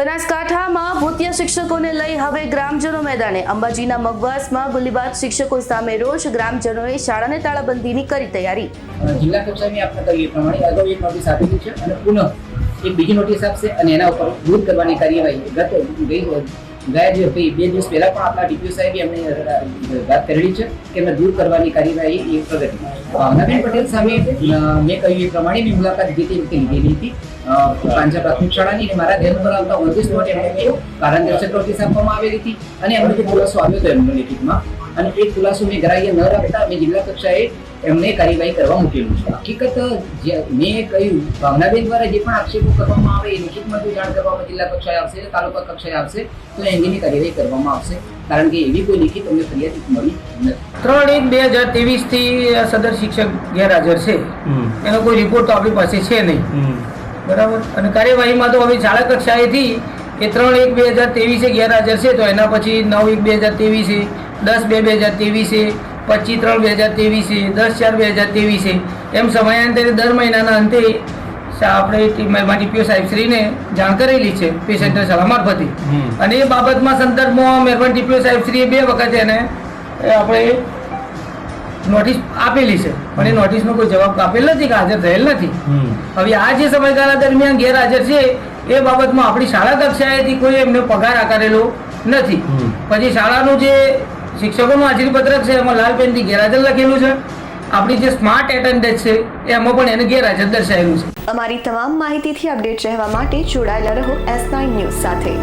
બનાસકાંઠામાં ભૂતિય શિક્ષકોને લઈ હવે ગ્રામજનો મેદાને. અંબાજીના મગવાસમાં ગુલીબાદ શિક્ષકો સામે રોષ. ગ્રામજનોએ શાળાને તાળાબંધીની કરી તૈયારી. જિલ્લા કક્ષાની આપને કરીએ પ્રમાણે અગાઉ એક નોટિસ આપેલી છે અને પુનઃ એક બીજી નોટિસ આપશે અને એના ઉપર દૂર કરવાની કાર્યવાહી ગત ગઈ ગયા જે બે દિવસ પહેલા પણ આપણા ડીપીઓ સાહેબે એમણે વાત કરેલી છે કે એમને દૂર કરવાની કાર્યવાહી એ પ્રગતિ. ભાવનાબેન પટેલ સામે મેં કહ્યું એ પ્રમાણે બી મુલાકાત જે તે લીધેલી હતી. પાંજા પ્રાથમિક શાળાની અને મારા ધ્યાન પર આવતા ઓન ધી સ્પોટ એમણે કહ્યું કારણદર્શક નોટિસ આપવામાં આવેલી હતી અને એમનો જે ખુલાસો આવ્યો હતો એમનો લેખિતમાં. અને એ ખુલાસો મેં ગ્રાહ્ય ન રાખતા, મેં જિલ્લા કક્ષાએ એમને કાર્યવાહી કરવા મૂકેલું છે. હકીકત જે મેં કહ્યું ભાવનાબેન દ્વારા જે પણ આક્ષેપો કરવામાં આવે એ લિખિતમાં જો જાણ કરવામાં જિલ્લા કક્ષાએ આવશે તાલુકા કક્ષાએ આવશે તો એની કાર્યવાહી કરવામાં આવશે કારણ કે એવી કોઈ લિખિત અમને ફરિયાદ મળી નથી. ત્રણ એક બે હજાર ત્રેવીસથી સદર શિક્ષક ગેરહાજર છે. એનો કોઈ રિપોર્ટ તો આપણી પાસે છે નહીં. બરાબર? અને કાર્યવાહીમાં તો હવે શાળા કક્ષાએથી એ ત્રણ એક બે હજાર ત્રેવીસે ગેરહાજર છે તો એના પછી નવ એક બે હજાર ત્રેવીસે દસ બે બે હજાર ત્રેવીસે પચીસ ત્રણ બે હજાર ત્રેવીસે દસ ચાર બે હજાર ત્રેવીસે એમ સમયાંતરે દર મહિનાના અંતે આપણે ટીમમાં ડીપીઓ સાહેબશ્રીને જાણ કરેલી છે પેશન્ટ સલાહ મારફતે. અને એ બાબતમાં સંદર્ભમાં મહેરબાન ટીપીઓ સાહેબશ્રીએ બે વખત એને આપણે નોટિસ આપેલી છે. પણ એ નોટિસનો કોઈ જવાબ આપેલ નથી કે હાજર થયેલ નથી. હવે આ જે સમયગાળા દરમિયાન ગેરહાજર છે એ બાબતમાં આપણી શાળા કક્ષાએથી કોઈ એમને પગાર આકારેલો નથી. પછી શાળાનું જે શિક્ષકોનું હાજરીપત્રક છે, એમાં લાલ પેનથી ગેરહાજર લખેલું છે. આપણી જે સ્માર્ટ એટેન્ડન્સ છે એમાં પણ એને ગેરહાજર દર્શાવેલું છે. અમારી તમામ માહિતીથી અપડેટ રહેવા માટે જોડાયેલા રહો એસ નાઇન ન્યૂઝ સાથે.